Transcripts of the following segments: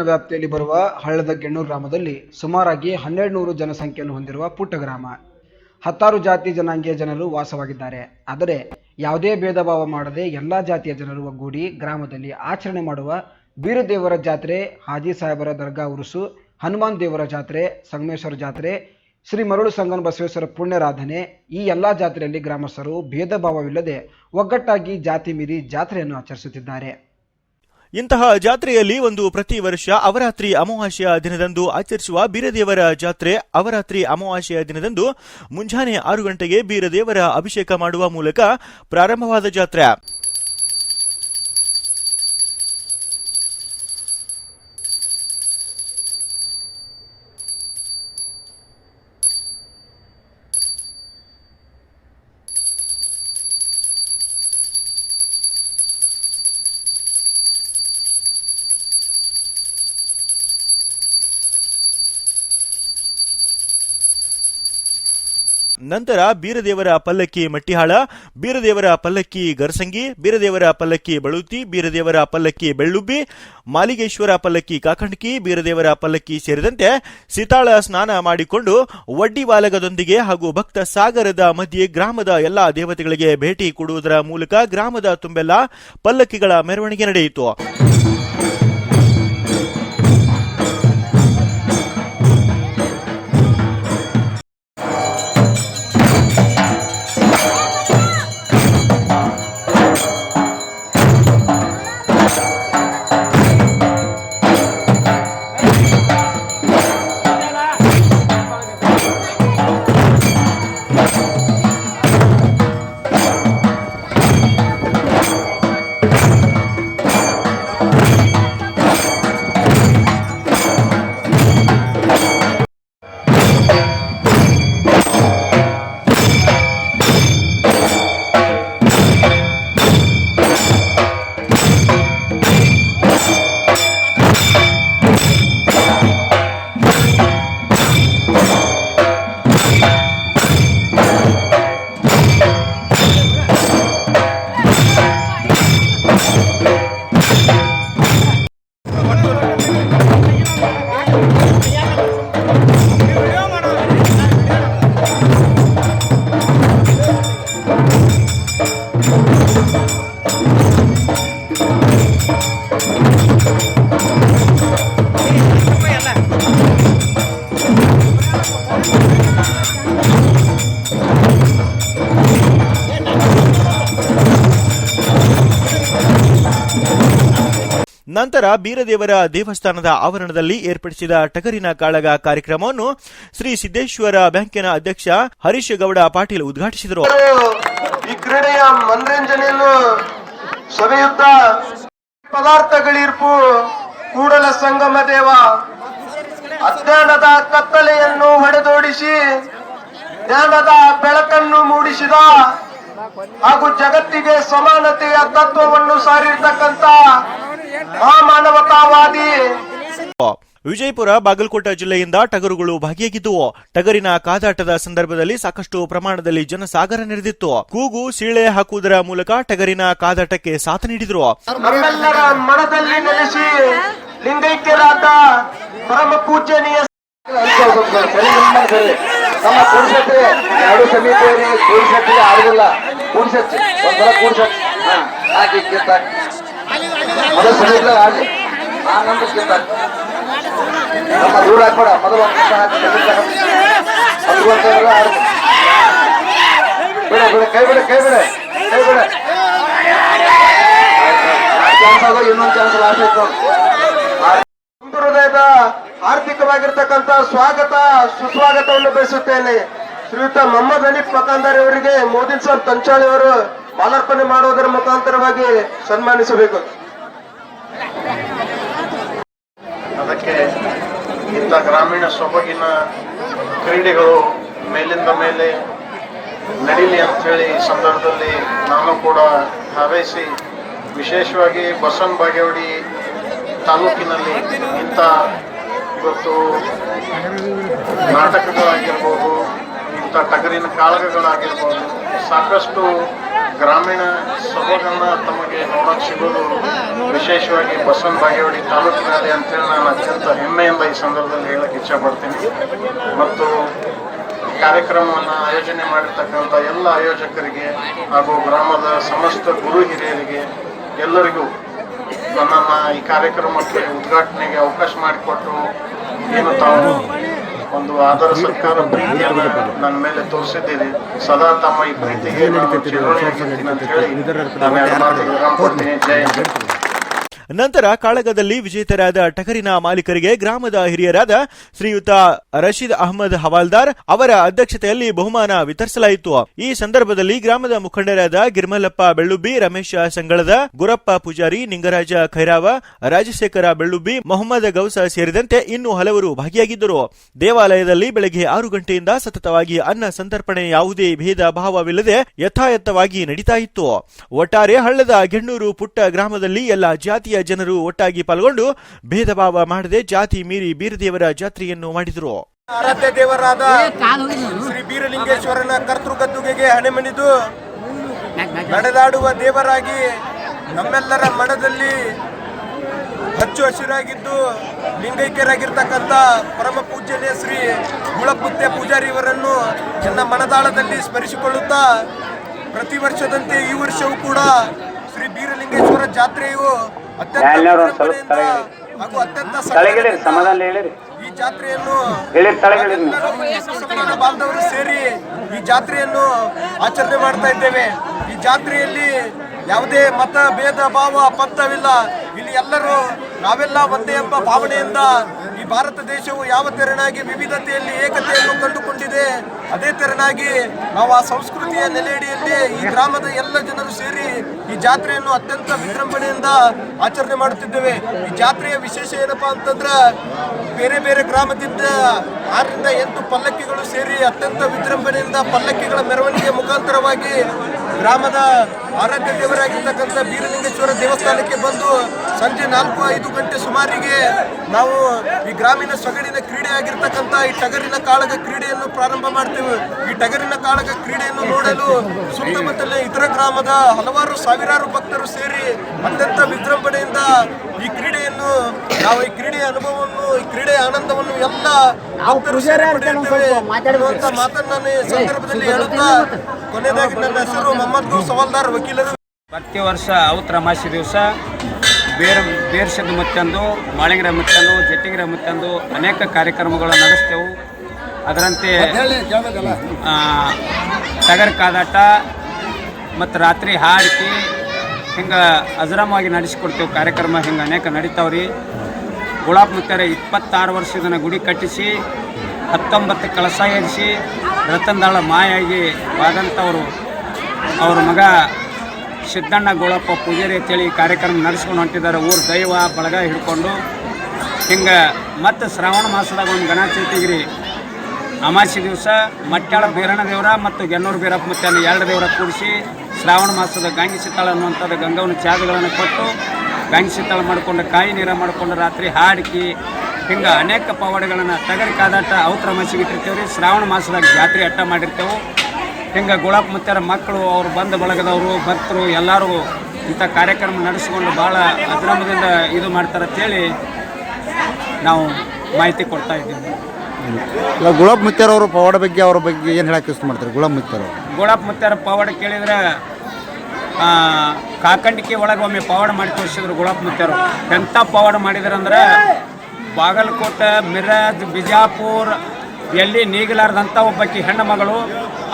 ವ್ಯಾಪ್ತಿಯಲ್ಲಿ ಬರುವ ಹಳ್ಳದ ಗೆಣ್ಣೂರು ಗ್ರಾಮದಲ್ಲಿ ಸುಮಾರಾಗಿ ಹನ್ನೆರಡು ನೂರು ಜನಸಂಖ್ಯೆಯನ್ನು ಹೊಂದಿರುವ ಪುಟ್ಟ ಗ್ರಾಮ ಹತ್ತಾರು ಜಾತಿ ಜನಾಂಗೀಯ ಜನರು ವಾಸವಾಗಿದ್ದಾರೆ. ಆದರೆ ಯಾವುದೇ ಭೇದ ಭಾವ ಮಾಡದೆ ಎಲ್ಲ ಜಾತಿಯ ಜನರು ಒಗ್ಗೂಡಿ ಗ್ರಾಮದಲ್ಲಿ ಆಚರಣೆ ಮಾಡುವ ಬೀರದೇವರ ಜಾತ್ರೆ, ಹಾಜಿ ಸಾಹೇಬರ ದರ್ಗಾ ಉರುಸು, ಹನುಮಾನ್ ದೇವರ ಜಾತ್ರೆ, ಸಂಗಮೇಶ್ವರ ಜಾತ್ರೆ, ಶ್ರೀ ಮರುಳು ಸಂಗನ ಬಸವೇಶ್ವರ ಪುಣ್ಯರಾಧನೆ ಈ ಎಲ್ಲ ಜಾತ್ರೆಯಲ್ಲಿ ಗ್ರಾಮಸ್ಥರು ಭೇದ ಭಾವವಿಲ್ಲದೆ ಒಗ್ಗಟ್ಟಾಗಿ ಜಾತಿ ಮೀರಿ ಜಾತ್ರೆಯನ್ನು ಆಚರಿಸುತ್ತಿದ್ದಾರೆ. ಇಂತಹ ಜಾತ್ರೆಯಲ್ಲಿ ಒಂದು ಪ್ರತಿ ವರ್ಷ ಅವರಾತ್ರಿ ಅಮಾವಾಸ್ಯ ದಿನದಂದು ಆಚರಿಸುವ ಬೀರದೇವರ ಜಾತ್ರೆ ಅವರಾತ್ರಿ ಅಮಾವಾಸ್ಯ ದಿನದಂದು ಮುಂಜಾನೆ ಆರು ಗಂಟೆಗೆ ಬೀರದೇವರ ಅಭಿಷೇಕ ಮಾಡುವ ಮೂಲಕ ಪ್ರಾರಂಭವಾದ ಜಾತ್ರೆ. ನಂತರ ಬೀರದೇವರ ಪಲ್ಲಕ್ಕಿ ಮಟ್ಟಿಹಾಳ, ಬೀರದೇವರ ಪಲ್ಲಕ್ಕಿ ಗರಸಂಗಿ, ಬೀರದೇವರ ಪಲ್ಲಕ್ಕಿ ಬಳುತಿ, ಬೀರದೇವರ ಪಲ್ಲಕ್ಕಿ ಬೆಳ್ಳುಬ್ಬಿ, ಮಾಲಿಗೇಶ್ವರ ಪಲ್ಲಕ್ಕಿ ಕಾಕಂಡ್ಕಿ, ಬೀರದೇವರ ಪಲ್ಲಕ್ಕಿ ಸೇರಿದಂತೆ ಸಿತಾಳ ಸ್ನಾನ ಮಾಡಿಕೊಂಡು ವಡ್ಡಿ ವಾಲಗದೊಂದಿಗೆ ಹಾಗೂ ಭಕ್ತ ಸಾಗರದ ಮಧ್ಯೆ ಗ್ರಾಮದ ಎಲ್ಲಾ ದೇವತೆಗಳಿಗೆ ಭೇಟಿ ಕೊಡುವುದರ ಮೂಲಕ ಗ್ರಾಮದ ತುಂಬೆಲ್ಲ ಪಲ್ಲಕ್ಕಿಗಳ ಮೆರವಣಿಗೆ ನಡೆಯಿತು. ನಂತರ ಬೀರದೇವರ ದೇವಸ್ಥಾನದ ಆವರಣದಲ್ಲಿ ಏರ್ಪಡಿಸಿದ ಟಗರಿನ ಕಾಳಗ ಕಾರ್ಯಕ್ರಮವನ್ನು ಶ್ರೀ ಸಿದ್ದೇಶ್ವರ ಬ್ಯಾಂಕಿನ ಅಧ್ಯಕ್ಷ ಹರೀಶ್ ಗೌಡ ಪಾಟೀಲ್ ಉದ್ಘಾಟಿಸಿದರು. ಈ ಕ್ರೀಡೆಯ ಮನರಂಜನೆಯನ್ನು ಸವಿಯುತ್ತ ಪದಾರ್ಥಗಳಿರ್ಪು ಕೂಡಲ ಸಂಗಮ ದೇವ ಅಜ್ಞಾನದ ಕತ್ತಲೆಯನ್ನು ಹೊಡೆದೋಡಿಸಿ ಜ್ಞಾನದ ಬೆಳಕನ್ನು ಮೂಡಿಸಿದ ಹಾಗೂ ಜಗತ್ತಿಗೆ ಸಮಾನತೆಯ ತತ್ವವನ್ನು ಸಾರಿರ್ತಕ್ಕಂಥ ಮಹಾಮಾನವತಾವಾದಿ ವಿಜಯಪುರ ಬಾಗಲಕೋಟ ಜಿಲ್ಲೆಯಿಂದ ಟಗರುಗಳು ಭಾಗಿಯಾಗಿದ್ದುವು. ಟಗರಿನ ಕಾದಾಟದ ಸಂದರ್ಭದಲ್ಲಿ ಸಾಕಷ್ಟು ಪ್ರಮಾಣದಲ್ಲಿ ಜನಸಾಗರ ನೆರೆದಿತ್ತು. ಕೂಗು ಸೀಳೆ ಹಾಕುವುದರ ಮೂಲಕ ಟಗರಿನ ಕಾದಾಟಕ್ಕೆ ಸಾಥ್ ನೀಡಿದ್ರು. ನಮ್ಮೆಲ್ಲರ ಮನದಲ್ಲಿ ನೆಲೆಸಿ ಲಿಂಗೈಕ್ಯರಾದ ಪರಮ ಪೂಜನೀಯ ನಮ್ಮ ಎರಡು ಆಗುದಿಲ್ಲ. ಒಂದ್ಸಲ ಹಾಕಿ ಇನ್ನೊಂದು ಹೃದಯದ ಸ್ವಾಗತ ಸುಸ್ವಾಗತವನ್ನು ಬಯಸುತ್ತೇನೆ. ಶ್ರೀಯುತ ಮೊಹಮ್ಮದ್ ಹನೀಫ್ ಪಕಾಂದಾರಿ ಅವರಿಗೆ ಮೋದಿ ಸರ್ ತಂಚಾಳಿ ಅವರು ಮಾಲಾರ್ಪಣೆ ಮಾಡುವುದರ ಮುಖಾಂತರವಾಗಿ ಸನ್ಮಾನಿಸಬೇಕು. ಅದಕ್ಕೆ ಇಂಥ ಗ್ರಾಮೀಣ ಸೊಬಗಿನ ಕ್ರೀಡೆಗಳು ಮೇಲಿಂದ ಮೇಲೆ ನಡೀಲಿ ಅಂಥೇಳಿ ಈ ಸಂದರ್ಭದಲ್ಲಿ ನಾನು ಕೂಡ ಹಾರೈಸಿ ವಿಶೇಷವಾಗಿ ಬಸವನ ಬಾಗೇವಾಡಿ ತಾಲೂಕಿನಲ್ಲಿ ಇಂಥ ಇವತ್ತು ನಾಟಕಗಳಾಗಿರ್ಬೋದು, ಇಂಥ ಟಗರಿನ ಕಾಳಗಗಳಾಗಿರ್ಬೋದು, ಸಾಕಷ್ಟು ಗ್ರಾಮೀಣ ಸೊಬಗನ್ನ ತಮಗೆ ನೋಡಕ್ ಸಿಗೋದು ವಿಶೇಷವಾಗಿ ಬಸವನ ಬಾಗೇವಾಡಿ ತಾಲೂಕಿನಲ್ಲಿ ಅಂತೇಳಿ ನಾನು ಅತ್ಯಂತ ಹೆಮ್ಮೆಯಿಂದ ಈ ಸಂದರ್ಭದಲ್ಲಿ ಹೇಳಕ್ ಇಚ್ಛಪಡ್ತೀನಿ ಮತ್ತು ಈ ಕಾರ್ಯಕ್ರಮವನ್ನು ಆಯೋಜನೆ ಮಾಡಿರ್ತಕ್ಕಂಥ ಎಲ್ಲ ಆಯೋಜಕರಿಗೆ ಹಾಗೂ ಗ್ರಾಮದ ಸಮಸ್ತ ಗುರು ಹಿರಿಯರಿಗೆ ಎಲ್ಲರಿಗೂ ನನ್ನನ್ನು ಈ ಕಾರ್ಯಕ್ರಮಕ್ಕೆ ಉದ್ಘಾಟನೆಗೆ ಅವಕಾಶ ಮಾಡಿಕೊಟ್ಟು ಏನು ತಾವು ಒಂದು ಆಧಾರ ಸರ್ಕಾರ ಪ್ರೀತಿಯನ್ನು ನನ್ನ ಮೇಲೆ ತೋರಿಸಿದ್ದೀರಿ. ಸದಾ ತಮ್ಮ ಈ ಪ್ರೀತಿಗೆ ನಾನು ಚಿರಋಣಿಯಾಗಿರ್ತೀನಿ ಅಂತ ಹೇಳಿ ನಾನು ಎರಡು ಮಾತು ವಿರಾಮ ಕೊಡ್ತೀನಿ ಜೈ ಹಿಂದ್. ನಂತರ ಕಾಳಗದಲ್ಲಿ ವಿಜೇತರಾದ ಟಗರಿನ ಮಾಲೀಕರಿಗೆ ಗ್ರಾಮದ ಹಿರಿಯರಾದ ಶ್ರೀಯುತ ರಶೀದ್ ಅಹಮದ್ ಹವಾಲ್ದಾರ್ ಅವರ ಅಧ್ಯಕ್ಷತೆಯಲ್ಲಿ ಬಹುಮಾನ ವಿತರಿಸಲಾಯಿತು. ಈ ಸಂದರ್ಭದಲ್ಲಿ ಗ್ರಾಮದ ಮುಖಂಡರಾದ ಗಿರ್ಮಲಪ್ಪ ಬೆಳ್ಳುಬ್ಬಿ, ರಮೇಶ ಸಂಗಳದ, ಗುರಪ್ಪ ಪೂಜಾರಿ, ನಿಂಗರಾಜ ಖೈರಾವ, ರಾಜಶೇಖರ ಬೆಳ್ಳುಬ್ಬಿ, ಮೊಹಮ್ಮದ್ ಗೌಸ ಸೇರಿದಂತೆ ಇನ್ನೂ ಹಲವರು ಭಾಗಿಯಾಗಿದ್ದರು. ದೇವಾಲಯದಲ್ಲಿ ಬೆಳಗ್ಗೆ ಆರು ಗಂಟೆಯಿಂದ ಸತತವಾಗಿ ಅನ್ನ ಸಂತರ್ಪಣೆ ಯಾವುದೇ ಭೇದ ಭಾವವಿಲ್ಲದೆ ಯಥಾಯಥವಾಗಿ ನಡೀತಾ ಇತ್ತು. ಒಟ್ಟಾರೆ ಹಳ್ಳದ ಗೆಣ್ಣೂರು ಪುಟ್ಟ ಗ್ರಾಮದಲ್ಲಿ ಎಲ್ಲ ಜಾತಿಯ ಜನರು ಒಟ್ಟಾಗಿ ಪಾಲ್ಗೊಂಡು ಭೇದ ಭಾವ ಮಾಡದೆ ಜಾತಿ ಮೀರಿ ಬೀರದೇವರ ಜಾತ್ರೆಯನ್ನು ಮಾಡಿದರು. ಆರಾಧ್ಯ ದೇವರಾದ ಶ್ರೀ ಬೀರಲಿಂಗೇಶ್ವರನ ಕರ್ತೃ ಗದ್ದುಗೆಗೆ ಹಣೆಮಣಿದು ನಡೆದಾಡುವ ದೇವರಾಗಿ ನಮ್ಮೆಲ್ಲರ ಮನದಲ್ಲಿ ಹಚ್ಚು ಹಸಿರಾಗಿದ್ದು ಲಿಂಗೈಕ್ಯರಾಗಿರ್ತಕ್ಕಂಥ ಪರಮ ಪೂಜ್ಯನೇ ಶ್ರೀ ಗುಳಪುತ್ತೆ ಪೂಜಾರಿ ಇವರನ್ನು ನನ್ನ ಮನದಾಳದಲ್ಲಿ ಸ್ಮರಿಸಿಕೊಳ್ಳುತ್ತಾ ಪ್ರತಿ ವರ್ಷದಂತೆ ಈ ವರ್ಷವೂ ಕೂಡ ಶ್ರೀ ಬೀರಲಿಂಗೇಶ್ವರ ಜಾತ್ರೆಯು ಸ್ವಲ್ಪ ಹಾಗೂ ಅತ್ಯಂತ ತಲೆಗಿಳಿರಿ ಸಮಾಧಾನ ಹೇಳಿರಿ. ಈ ಜಾತ್ರೆಯನ್ನು ಹೇಳಿರಿ ತಲೆಗಿಳಿರಿ ನೀವು. ನಾವೆಲ್ಲರೂ ಬಾಂಧವರು ಸೇರಿ ಈ ಜಾತ್ರೆಯನ್ನು ಆಚರಣೆ ಮಾಡ್ತಾ ಇದ್ದೇವೆ. ಈ ಜಾತ್ರೆಯಲ್ಲಿ ಯಾವುದೇ ಮತ ಭೇದ ಭಾವ ಪಂಥವಿಲ್ಲ. ಇಲ್ಲಿ ಎಲ್ಲರೂ ನಾವೆಲ್ಲ ಒಂದೇ ಎಂಬ ಭಾವನೆಯಿಂದ ಈ ಭಾರತ ದೇಶವು ಯಾವ ತೆರನಾಗಿ ವಿವಿಧತೆಯಲ್ಲಿ ಏಕತೆಯನ್ನು ಕಂಡುಕೊಂಡಿದೆ ಅದೇ ತೆರನಾಗಿ ನಾವು ಆ ಸಂಸ್ಕೃತಿಯ ನೆಲೆಯಡಿಯಲ್ಲಿ ಈ ಗ್ರಾಮದ ಎಲ್ಲ ಜನರು ಸೇರಿ ಈ ಜಾತ್ರೆಯನ್ನು ಅತ್ಯಂತ ವಿಜೃಂಭಣೆಯಿಂದ ಆಚರಣೆ ಮಾಡುತ್ತಿದ್ದೇವೆ. ಈ ಜಾತ್ರೆಯ ವಿಶೇಷ ಏನಪ್ಪಾ ಅಂತಂದ್ರೆ ಬೇರೆ ಬೇರೆ ಗ್ರಾಮದಿಂದ ಆರರಿಂದ ಎಂಟು ಪಲ್ಲಕ್ಕಿಗಳು ಸೇರಿ ಅತ್ಯಂತ ವಿಜೃಂಭಣೆಯಿಂದ ಪಲ್ಲಕ್ಕಿಗಳ ಮೆರವಣಿಗೆ ಮುಖಾಂತರವಾಗಿ ಗ್ರಾಮದ ಆರಾಧ್ಯ ದೇವರಾಗಿರ್ತಕ್ಕಂಥ ಬೀರಲಿಂಗೇಶ್ವರ ದೇವಸ್ಥಾನಕ್ಕೆ ಬಂದು ಸಂಜೆ ನಾಲ್ಕು ಐದು ಗಂಟೆ ಸುಮಾರಿಗೆ ನಾವು ಈ ಗ್ರಾಮೀಣ ಸೊಗಡಿನ ಕ್ರೀಡೆ ಆಗಿರ್ತಕ್ಕಂಥ ಈ ಟಗರಿನ ಕಾಳಗ ಕ್ರೀಡೆಯನ್ನು ಪ್ರಾರಂಭ ಮಾಡ್ತೇವೆ. ಈ ಟಗರಿನ ಕಾಳಗ ಕ್ರೀಡೆಯನ್ನು ನೋಡಲು ಸುತ್ತಮುತ್ತಲಿನ ಇತರ ಗ್ರಾಮದ ಹಲವಾರು ಸಾವಿರಾರು ಭಕ್ತರು ಸೇರಿ ಅತ್ಯಂತ ವಿಜೃಂಭಣೆಯಿಂದ ಈ ಕ್ರೀಡೆಯನ್ನು ನಾವು ಈ ಕ್ರೀಡೆಯ ಅನುಭವವನ್ನು ಈ ಕ್ರೀಡೆಯ ಆನಂದವನ್ನು ಎಲ್ಲ ಭಕ್ತರು ಸೇರಿ ಪಡೆಯುತ್ತೇವೆ ಅನ್ನುವಂಥ ಮಾತನ್ನು ಈ ಸಂದರ್ಭದಲ್ಲಿ ಹೇಳುತ್ತಾ ಕೊನೆಯದಾಗಿ ನನ್ನ ಹೆಸರು ಮೊಹಮ್ಮದ್ ಸವಾಲ್ದಾರ್ ವಕೀಲರು. ಪ್ರತಿ ವರ್ಷ ಔತ್ರ ಅಮಾಸಿ ದಿವಸ ಬೇರ್ ಬೇರ್ಸದ ಮುತ್ತಂದು ಮಾಳಿಂಗರ ಮುತ್ತಂದು ಜಟ್ಟಿಂಗರ ಮುತ್ತಂದು ಅನೇಕ ಕಾರ್ಯಕ್ರಮಗಳು ನಡೆಸ್ತೇವೆ. ಅದರಂತೆ ಆ, ಟಗರ್ ಕಾದಾಟ ಮತ್ತು ರಾತ್ರಿ ಹಾಡಿಕೆ ಹಿಂಗೆ ಅಜರಾಮಾಗಿ ನಡೆಸಿಕೊಡ್ತೇವೆ ಕಾರ್ಯಕ್ರಮ, ಹಿಂಗೆ ಅನೇಕ ನಡೀತಾವ್ರಿ. ಗುಲಾಬ್ ಮುತ್ತಾರೆ ಇಪ್ಪತ್ತಾರು ವರ್ಷದನ ಗುಡಿ ಕಟ್ಟಿಸಿ, ಹತ್ತೊಂಬತ್ತು ಕಳಸ ಏರಿಸಿ, ರತನದಾಳ ಮಾಯಾಗಿ ಆದಂಥವರು ಅವ್ರ ಮಗ ಸಿದ್ದಣ್ಣ ಗೋಳಪ್ಪ ಪೂಜಾರಿ ಅಂತೇಳಿ ಕಾರ್ಯಕ್ರಮ ನಡೆಸ್ಕೊಂಡು ಹೊಂಟಿದ್ದಾರೆ. ಊರು ದೈವ ಬಳಗ ಹಿಡ್ಕೊಂಡು. ಹಿಂಗೆ ಮತ್ತು ಶ್ರಾವಣ ಮಾಸದಾಗ ಒಂದು ಗಣಚೈತಿಗಿರಿ. ಅಮಾಸಿ ದಿವಸ ಮಟ್ಟಾಳ ಬೀರಣ್ಣ ದೇವರ ಮತ್ತು ಗೆನ್ನೂರು ಬೀರಪ್ಪ ಮತ್ತೆ ಎರಡು ದೇವರ ಕೂಡಿಸಿ ಶ್ರಾವಣ ಮಾಸದ ಗಾಂಗಿ ಸಿತ್ತಾಳ ಅನ್ನುವಂಥದ್ದು ಗಂಗವನ ತ್ಯಾಗಗಳನ್ನು ಕೊಟ್ಟು ಗಾಂಗಿ ಸಿತ್ತಾಳ ಮಾಡಿಕೊಂಡು ಕಾಯಿ ನೀರ ಮಾಡಿಕೊಂಡು ರಾತ್ರಿ ಹಾಡಿಕಿ ಹಿಂಗೆ ಅನೇಕ ಪವಾಡಗಳನ್ನು ಟಗರಿ ಕಾದಾಟ ಔತ್ರ ಮಸಿಗಿಟ್ಟಿರ್ತೇವೆ ರೀ ಶ್ರಾವಣ ಮಾಸದಾಗ ಜಾತ್ರೆ ಅಟ್ಟ ಮಾಡಿರ್ತೇವೆ. ಹಿಂಗೆ ಗುಲಾಬ್ ಮುತ್ತರ ಮಕ್ಕಳು ಅವರು ಬಂದ ಬಳಗದವರು ಭಕ್ತರು ಎಲ್ಲರೂ ಇಂಥ ಕಾರ್ಯಕ್ರಮ ನಡೆಸಿಕೊಂಡು ಭಾಳ ಅದ್ರಮದಿಂದ ಇದು ಮಾಡ್ತಾರೆ ಅಂತೇಳಿ ನಾವು ಮಾಹಿತಿ ಕೊಡ್ತಾ ಇದ್ದೀವಿ. ಇಲ್ಲ ಗುಲಾಬ್ ಮುತ್ಯಾರ್ ಅವರು ಪವಾಡ ಬಗ್ಗೆ ಅವ್ರ ಬಗ್ಗೆ ಏನು ಹೇಳಕ್ಕೆ ಇಷ್ಟ ಮಾಡ್ತಾರೆ? ಗುಲಾಬ್ ಮುತ್ತಾರ ಅವರು. ಮುತ್ತಾರ ಪವಾಡ ಕೇಳಿದ್ರೆ ಕಾಕಂಡಿಕೆ ಒಳಗೆ ಒಮ್ಮೆ ಪವಾಡ ಮಾಡಿ ತೋರಿಸಿದ್ರು ಗುಲಾಬ್ ಮುತ್ಯಾರು ಎಂಥ ಪವಾಡ ಮಾಡಿದ್ರಂದ್ರೆ ಬಾಗಲಕೋಟೆ, ಮಿರಾಜ್, ಬಿಜಾಪುರ್, ಎಲ್ಲಿ ನೀಗಲಾರ್ದಂಥ ಒಬ್ಬಕ್ಕೆ ಹೆಣ್ಣು ಮಗಳು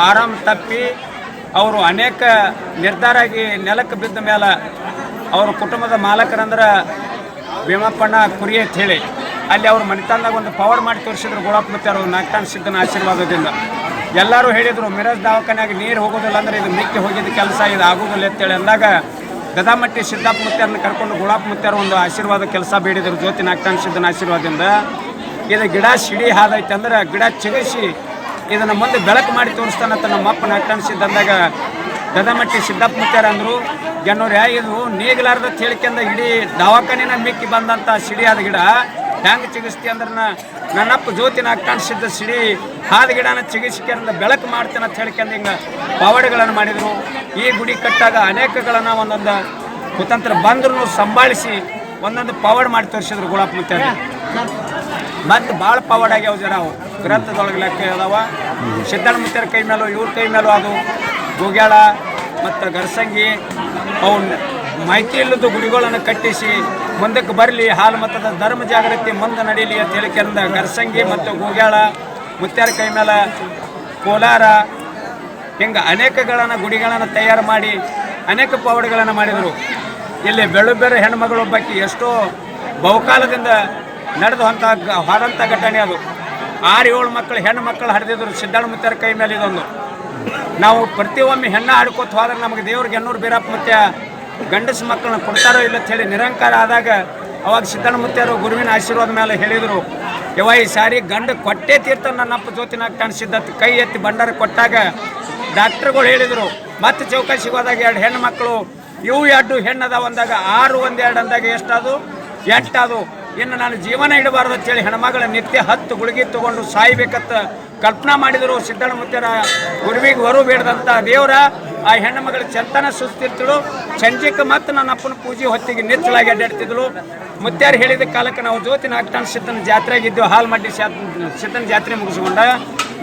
ಆರಾಮ್ ತಪ್ಪಿ ಅವರು ಅನೇಕ ನಿರ್ಧಾರ ಆಗಿ ನೆಲಕ್ಕೆ ಬಿದ್ದ ಮೇಲೆ ಅವ್ರ ಕುಟುಂಬದ ಮಾಲಕರಂದ್ರೆ ಭೀಮಪ್ಪಣ್ಣ ಕುರಿ ಅಂತ ಹೇಳಿ. ಅಲ್ಲಿ ಅವ್ರ ಮನೆತನದಾಗ ಒಂದು ಪವರ್ ಮಾಡಿ ತೋರಿಸಿದ್ರು ಗೋಳಪ್ಪ ಮತ್ತೆ ಅವರು ನಾಗ್ತಾನ್ ಸಿದ್ದನ ಆಶೀರ್ವಾದದಿಂದ. ಎಲ್ಲರೂ ಹೇಳಿದರು, ಮಿರಜ್ ದವಾಖಾನೆಯಾಗ ನೀರು ಹೋಗೋದಿಲ್ಲ ಅಂದ್ರೆ ಇದು ಮಿಕ್ಕಿ ಹೋಗಿದ್ದ ಕೆಲಸ, ಇದು ಆಗೋದಿಲ್ಲ ಅಂತೇಳಿ ಅಂದಾಗ ಗದಾಮಟ್ಟಿ ಸಿದ್ದಾಪ್ ಮುತ್ಯಾರನ್ನ ಕರ್ಕೊಂಡು ಗುಳಾಪ್ ಮುತ್ಯಾರ ಒಂದು ಆಶೀರ್ವಾದ ಕೆಲಸ ಬೇಡಿದರು ಜ್ಯೋತಿ ನಾಗ್ತಾನ್ ಆಶೀರ್ವಾದದಿಂದ. ಇದು ಗಿಡ ಸಿಡಿ ಹಾದೈತೆ ಅಂದ್ರೆ ಗಿಡ ಚಿಗಿಸಿ ಇದನ್ನು ಮುಂದೆ ಬೆಳಕು ಮಾಡಿ ತೋರಿಸ್ತಾನಂತ ನಮ್ಮ ಅಪ್ಪನ ನಾಗ್ತಾನ್ ದದಮಟ್ಟಿ ಸಿದ್ದಪ್ಪ ಮುತ್ಯಾರ ಅಂದರು ಗೆನ್ನೋರು ಇದು ನೀಗಲಾರ್ದ ಹೇಳಿಕೆಂದ ಇಡೀ ದವಾಖಾನಿನ ಮಿಕ್ಕಿ ಬಂದಂಥ ಸಿಡಿಯಾದ ಗಿಡ, ಹೆಂಗೆ ಚಿಗಿಸ್ತಿ ಅಂದ್ರೆ ನನ್ನಪ್ಪ ಜ್ಯೋತಿನ ಕಾಣಿಸಿದ್ದ ಸಿಡಿ, ಹಾದ ಗಿಡನ ಚಿಗಿಸ್ಕೆಂದ ಬೆಳಕು ಮಾಡ್ತೀನಿ ಅಂತ ಹೇಳ್ಕೊಂಡು ಹಿಂಗೆ ಪವಾಡಗಳನ್ನು ಮಾಡಿದರು. ಈ ಗುಡಿ ಕಟ್ಟಾಗ ಅನೇಕಗಳನ್ನು ಒಂದೊಂದು ಕುತಂತ್ರ ಬಂದ್ರೂ ಸಂಭಾಳಿಸಿ ಒಂದೊಂದು ಪವಾಡ್ ಮಾಡಿ ತೋರಿಸಿದ್ರು ಗುಳಪ್ಪ ಮುತ್ಯಾರ. ಮತ್ತು ಭಾಳ ಪವಾಡ್ ಆಗ್ಯಾವ ಜನ ಅವು. ಗ್ರಂಥದೊಳಗೆ ಲೆಕ್ಕ ಅದಾವ. ಸಿದ್ದಣ್ಣ ಮುತ್ತರ ಕೈ ಮೇಲೂ, ಇವ್ರ ಕೈ ಮೇಲೂ ಅದು ಗುಗ್ಯಾಳ. ಮತ್ತು ಗರ್ಸಂಗಿ ಅವನ್ನ ಮಾಹಿತಿ ಇಲ್ಲದ ಗುಡಿಗಳನ್ನು ಕಟ್ಟಿಸಿ ಮುಂದಕ್ಕೆ ಬರಲಿ, ಹಾಲು ಮತದ ಧರ್ಮ ಜಾಗೃತಿ ಮುಂದೆ ನಡೀಲಿ ಅಂತ ಹೇಳಿಕೆಂದ ಗರ್ಸಂಗಿ ಮತ್ತು ಗುಗ್ಯಾಳ, ಮುತ್ಯಾರ ಕೈ ಮೇಲೆ ಕೋಲಾರ, ಹಿಂಗೆ ಅನೇಕಗಳನ್ನು ಗುಡಿಗಳನ್ನು ತಯಾರು ಮಾಡಿ, ಅನೇಕ ಪೌಡಿಗಳನ್ನು ಮಾಡಿದರು. ಇಲ್ಲಿ ಬೆಳ್ಳುಬೆರೆ ಹೆಣ್ಮಗಳು ಬಾಕಿ ಎಷ್ಟೋ ಬಹುಕಾಲದಿಂದ ನಡೆದು ಅಂತ ಹಾದಂಥ ಘಟನೆ ಅದು. ಆರು ಏಳು ಮಕ್ಕಳು, ಹೆಣ್ಣು ಮಕ್ಕಳು ಹರಿದಿದ್ರು ಸಿದ್ದಣ್ಣ ಮುತ್ಯಾರ ಕೈ ಮೇಲೆ ಇದೊಂದು. ನಾವು ಪ್ರತಿಯೊಮ್ಮೆ ಹೆಣ್ಣು ಆಡ್ಕೋತ ಹೋದ್ರೆ ನಮಗೆ ದೇವ್ರಿಗೆ ಎನ್ನೂರು ಬೀರಪ್ಪ ಮತ್ತೆ ಗಂಡಸ ಮಕ್ಕಳನ್ನ ಕೊಡ್ತಾರೋ ಇಲ್ಲ ಅಂತ ಹೇಳಿ ನಿರಂಕಾರ ಆದಾಗ ಅವಾಗ ಸಿದ್ದಣ್ಣ ಮುತ್ಯಾರು ಗುರುವಿನ ಆಶೀರ್ವಾದ ಮೇಲೆ ಹೇಳಿದರು ಯವ ಈ ಸಾರಿ ಗಂಡ ಕೊಟ್ಟೆ ತೀರ್ಥ ನನ್ನಪ್ಪ ಜ್ಯೋತಿನಾಗ ಕಾಣಿಸಿದ್ದತ್ತು ಕೈ ಎತ್ತಿ ಭಂಡಾರ ಕೊಟ್ಟಾಗ ಡಾಕ್ಟ್ರುಗಳು ಹೇಳಿದರು, ಮತ್ತೆ ಚೌಕಾಶಿಗೆ ಹೋದಾಗ ಎರಡು ಹೆಣ್ಣು ಮಕ್ಕಳು, ಇವು ಎರಡು ಹೆಣ್ಣದ ಒಂದಾಗ ಆರು ಒಂದೆರಡು ಅಂದಾಗ ಎಷ್ಟಾದು? ಎಂಟದು. ಇನ್ನು ನಾನು ಜೀವನ ಇಡಬಾರ್ದು ಅಂತೇಳಿ ಹೆಣ್ಮಗಳ ನಿತ್ಯ ಹತ್ತು ಗುಳಿಗೆ ತಗೊಂಡು ಸಾಯ್ಬೇಕಂತ ಕಲ್ಪನಾ ಮಾಡಿದರು ಸಿದ್ದಣ್ಣ ಗುರುವಿಗೆ ಹೊರು ಬೇಡದಂತ ದೇವರ. ಆ ಹೆಣ್ಣು ಚಂತನ ಸುಸ್ತಿರ್ತಳು ಸಂಜೆಗೆ ಮತ್ತೆ ನನ್ನ ಅಪ್ಪನ ಪೂಜೆ ಹೊತ್ತಿಗೆ ನಿಚ್ಚಲಾಗಿ ಅಡ್ಡಾಡ್ತಿದ್ಳು. ಮುತ್ಯಾರು ಹೇಳಿದ ಕಾಲಕ್ಕೆ ನಾವು ಜ್ಯೋತಿ ನಾಗ್ತಾಣ ಸಿದ್ದನ ಜಾತ್ರೆಗಿದ್ದು ಹಾಲು ಮಡ್ಡಿ ಸಿದ್ದನ ಜಾತ್ರೆ ಮುಗಿಸ್ಕೊಂಡ.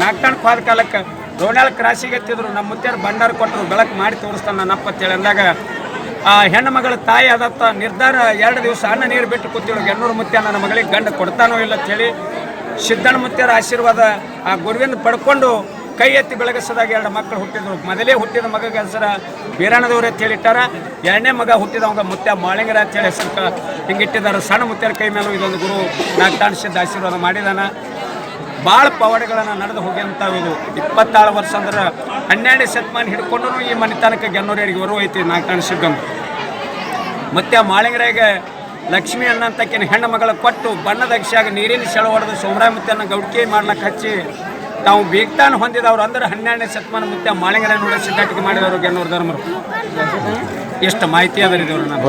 ನಾಗ್ತಾಣಕ್ಕೆ ಪಾದ ಕಾಲಕ್ಕೆ ರೋಣಾಳ ಕ್ರಾಸಿಗೆ ಎತ್ತಿದ್ರು. ನಮ್ಮ ಮುತ್ಯಾರು ಭಂಡಾರ ಕೊಟ್ಟರು, ಬೆಳಕು ಮಾಡಿ ತೋರಿಸ್ತಾನೆ ನನ್ನ ಅಪ್ಪ ಅಂತೇಳಿ ಅಂದಾಗ ಆ ಹೆಣ್ಣು ಮಗಳ ತಾಯಿ ಆದತ್ತ ನಿರ್ಧಾರ ಎರಡು ದಿವಸ ಅನ್ನ ನೀರು ಬಿಟ್ಟು ಕೂತಿಳು. ಎನ್ನೂರು ಮುತ್ಯ ನನ್ನ ಮಗಳಿಗೆ ಗಂಡ ಕೊಡ್ತಾನೋ ಇಲ್ಲ ಅಂತೇಳಿ ಸಿದ್ದಣ್ಣ ಮುತ್ಯರ ಆಶೀರ್ವಾದ ಆ ಗುರುವಿನ ಪಡ್ಕೊಂಡು ಕೈ ಎತ್ತಿ ಬೆಳಗಿಸದಾಗ ಎರಡು ಮಕ್ಕಳು ಹುಟ್ಟಿದ್ರು. ಮೊದಲೇ ಹುಟ್ಟಿದ ಮಗಗೆ ಹೆಸರ ಬೀರಾಣದವ್ರು ಅಂತ ಹೇಳಿಟ್ಟಾರ. ಎರಡನೇ ಮಗ ಹುಟ್ಟಿದವಂಗ ಮುತ್ಯ ಮಾಳಿಂಗರ ಅಂತೇಳಿ ಹೆಸರು ಹಿಂಗೆ ಹಿಂಗಿಟ್ಟಿದ್ದಾರೆ. ಸಣ್ಣ ಮುತ್ಯರ ಕೈ ಮೇಲೂ ಇದೊಂದು ಗುರು ನಾಗ್ತಾಣ್ ಸಿದ್ಧ ಆಶೀರ್ವಾದ ಮಾಡಿದಾನ. ಭಾಳ ಪವಾಡಗಳನ್ನು ನಡೆದು ಹೋಗ್ಯಂತಾವು ಇದು ಇಪ್ಪತ್ತಾರು ವರ್ಷ ಅಂದ್ರೆ ಹನ್ನೆರಡು ಶತಮಾನ ಹಿಡ್ಕೊಂಡು ಈ ಮನೆತನಕ ಗೆನ್ನೂರಿಗೆ ಬರುವ ಐತಿ ನಾಗ್ತಾಣ ಮತ್ತು ಮತ್ತೆ ಮಾಳಿಂಗರಾಗ ಲಕ್ಷ್ಮಿ ಅನ್ನಂತಕ್ಕಿನ ಹೆಣ್ಣು ಮಗಳ ಕೊಟ್ಟು ಬಣ್ಣದ ಅಕ್ಷಿಯಾಗಿ ನೀರಿನ ಸೆಳ ಹೊಡೆದು ಸೋಮರಾಯ ಮುತ್ತನ್ನ ಗೌಡ್ಕಿ ಮಾಡ್ಲಿಕ್ಕೆ ಹಚ್ಚಿ ತಾವು ಬೀಗ್ತಾನು ಹೊಂದಿದವರು ಅಂದ್ರೆ ಹನ್ನೆರಡನೇ ಶತಮಾನ ಮುತ್ತೆ ಮಾಳಿಂಗರ ನೋಡಿ ಸಿದ್ಧಾಟಿಕೆ ಮಾಡಿದವರು ಗೆನ್ನೂರು ಧರ್ಮರು. ಎಷ್ಟು ಮಾಹಿತಿ ಅದ ರೀ ನಾನು